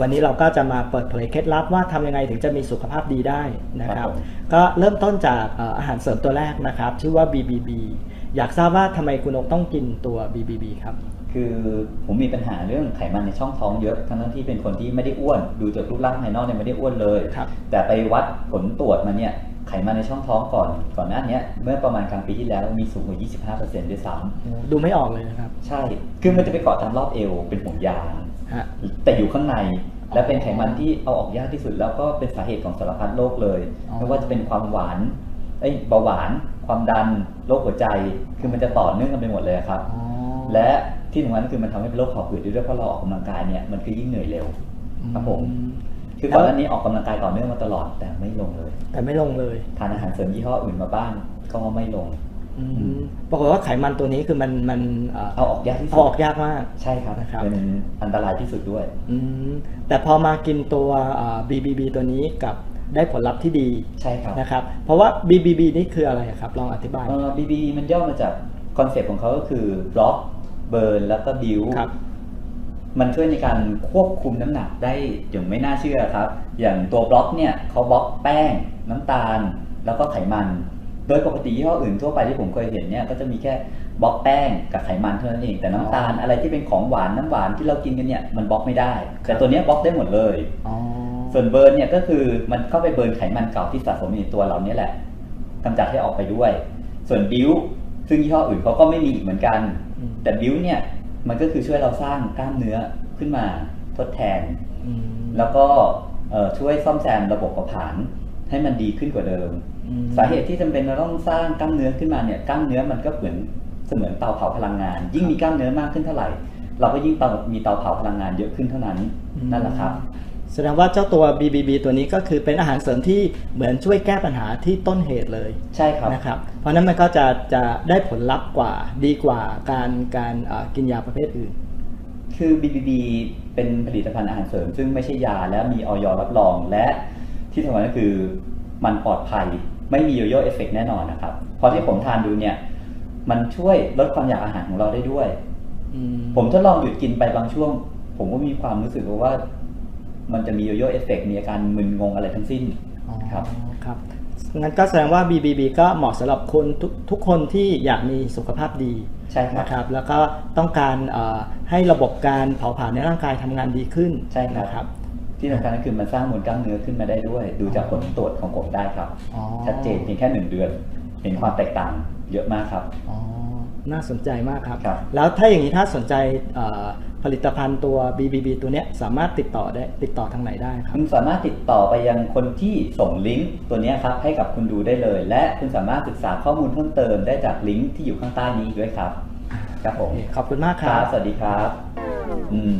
วันนี้เราก็จะมาเปิดเผยเคล็ดลับว่าทำยังไงถึงจะมีสุขภาพดีได้นะคครัรับบผมก็เริ่มต้นจากเอ่ออาหารเสริมตัวแรกนะครับ ชื่อว่า BBB อยากทราบว่าทำไมคุณนกต้องกินตัว BBB ครับคือผมมีปัญหาเรื่องไขมันในช่องท้องเยอะ ทั้งนั้นที่เป็นคนที่ไม่ได้อ้วน ดูจากรูปร่างภายนอกเนี่ยไม่ได้อ้วนเลยครับแต่ไปวัดผลตรวจมาเนี่ยไขมันในช่องท้องก่อนก่อนหน้าเนี้ยเมื่อประมาณกลางปีที่แล้วมีสูงกว่า 25%ด้วยซ้ดูไม่ออกเลยนะครับำใช่ คือมันจะไปเกาะตามรอบเอวเป็นห่วงยางฮะ แต่อยู่ข้างใน และเป็นไขมันที่เอาออกยากที่สุด แล้วก็เป็นสาเหตุของสารพัดโรคเลยอ๋อไม่ว่าจะเป็นความหวานเอ้ยเบาหวาน ความดันโรคหัวใจ คือมันจะต่อเนื่องกันไปหมดเลยครับอ๋อและที่สำคัญก็คือมันทำให้เป็นโรคหอบหืดด้วยเพราะเราออกกำลังกายเนี่ยมันก็ยิ่งเหนื่อยเร็วครับผมอืมคือก่อนหน้านี้ออกกำลังกายต่อเนื่องมาตลอดแต่ไม่ลงเลย แต่ไม่ลงเลย ทานอาหารเสริมยี่ห้ออื่นมาบ้างก็ไม่ลงอืม ปรากฏว่าไขมันตัวนี้คือมันมันเอ่อเอาออกยากที่สุเอาดออกยากมาก ใช่ครับนะครับเป็นอันตรายที่สุดด้วยอืมแต่พอมากินตัวเอ่อ BBB ตัวนี้กับได้ผลลัพธ์ที่ดีใช่ครับนะครับ เพราะว่า BBB นี่คืออะไรครับ ลองอธิบายเอ่อ BB มันย่อมาจากคอนเซปต์ของเขาก็คือบล็อกเบิร์นแล้วก็บิวครับมันช่วยในการควบคุมน้ำหนักได้อย่างไม่น่าเชื่อครับ อย่างตัวบล็อกเนี่ยเขาบล็อกแป้งน้ำตาล แล้วก็ไขมัน โดยปกติยี่ห้ออื่นทั่วไปที่ผมเคยเห็นเนี่ยก็จะมีแค่บล็อกแป้งกับไขมันเท่านั้นเอง แต่น้ำตาลอะไรที่เป็นของหวานน้ำหวานที่เรากินกันเนี่ยมันบล็อกไม่ได้ แต่ตัวเนี้ยบล็อกได้หมดเลย อ๋อ ส่วนเบิร์นเนี่ยก็คือมันเข้าไปเบิร์นไขมันเก่าที่สะสมอยู่ในตัวเราเนี่ยแหละกำจัดให้ออกไปด้วย ส่วนบิวซึ่งยี่ห้ออื่นเขาก็ไม่มีอีกเหมือนกัน อืม แต่บิวเนี่ยมันก็คือช่วยเราสร้างกล้ามเนื้อขึ้นมาทดแทน อืม แล้วก็เอ่อช่วยซ่อมแซมระบบเผาผลาญ ให้มันดีขึ้นกว่าเดิมอืมสาเหตุที่จำเป็นเราต้องสร้างกล้ามเนื้อขึ้นมาเนี่ยกล้ามเนื้อมันก็เหมือนเสมือนเตาเผาพลังงาน ยิ่งมีกล้ามเนื้อมากขึ้นเท่าไหร่ เราก็ยิ่งเตามีเตาเผาพลังงานเยอะขึ้นเท่านั้นนั่นแหละครับแสดงว่าเจ้าตัว BBB ตัวนี้ก็คือเป็นอาหารเสริมที่เหมือนช่วยแก้ปัญหาที่ต้นเหตุเลยใช่ครับนะครับ เพราะฉะนั้นมันก็จะจะได้ผลลัพธ์กว่าดีกว่าการการเอ่อกินยาประเภทอื่น คือ BBB เป็นผลิตภัณฑ์อาหารเสริม ซึ่งไม่ใช่ยาและมีออยรับรอง และ ที่สำคัญก็คือมันปลอดภัยไม่มีโยโย่เอฟเฟกแน่นอนนะครับเพราะที่ผมทานดูเนี่ย มันช่วยลดความอยากอาหารของเราได้ด้วยอืมผมทดลองหยุดกินไปบางช่วง ผมก็มีความรู้สึกว่า มันจะมีโยโย่เอฟเฟกมีอาการมึนงงอะไรทั้งสิ้นอ๋อครับครับงั้นก็แสดงว่า BBB ก็เหมาะสำหรับคนทุกทุกคนที่อยากมีสุขภาพดีใช่ครับนะครับ แล้วก็ต้องการเอ่อให้ระบบการเผาผลาญในร่างกายทำงานดีขึ้นใช่ครับนะครับ ที่สำคัญก็คือมันสร้างมวลกล้ามเนื้อขึ้นมาได้ด้วย ดูจากผลตรวจของผมได้ครับอ๋อชัดเจนเพียงแค่หนึ่งเดือน เห็นความแตกต่างเยอะมากครับอ๋อน่าสนใจมากครับครับ แล้วถ้าอย่างนี้ถ้าสนใจเอ่อผลิตภัณฑ์ตัว BBB ตัวเนี้ยสามารถติดต่อได้ติดต่อทางไหนได้ครับคุณสามารถติดต่อไปยังคนที่ส่งลิงก์ตัวเนี้ยครับให้กับคุณดูได้เลย และคุณสามารถศึกษาข้อมูลเพิ่มเติมได้จากลิงก์ที่อยู่ข้างใต้นี้ด้วยครับ ครับผมโอเคขอบคุณมากคครัรับบสวัสดีครับ อืม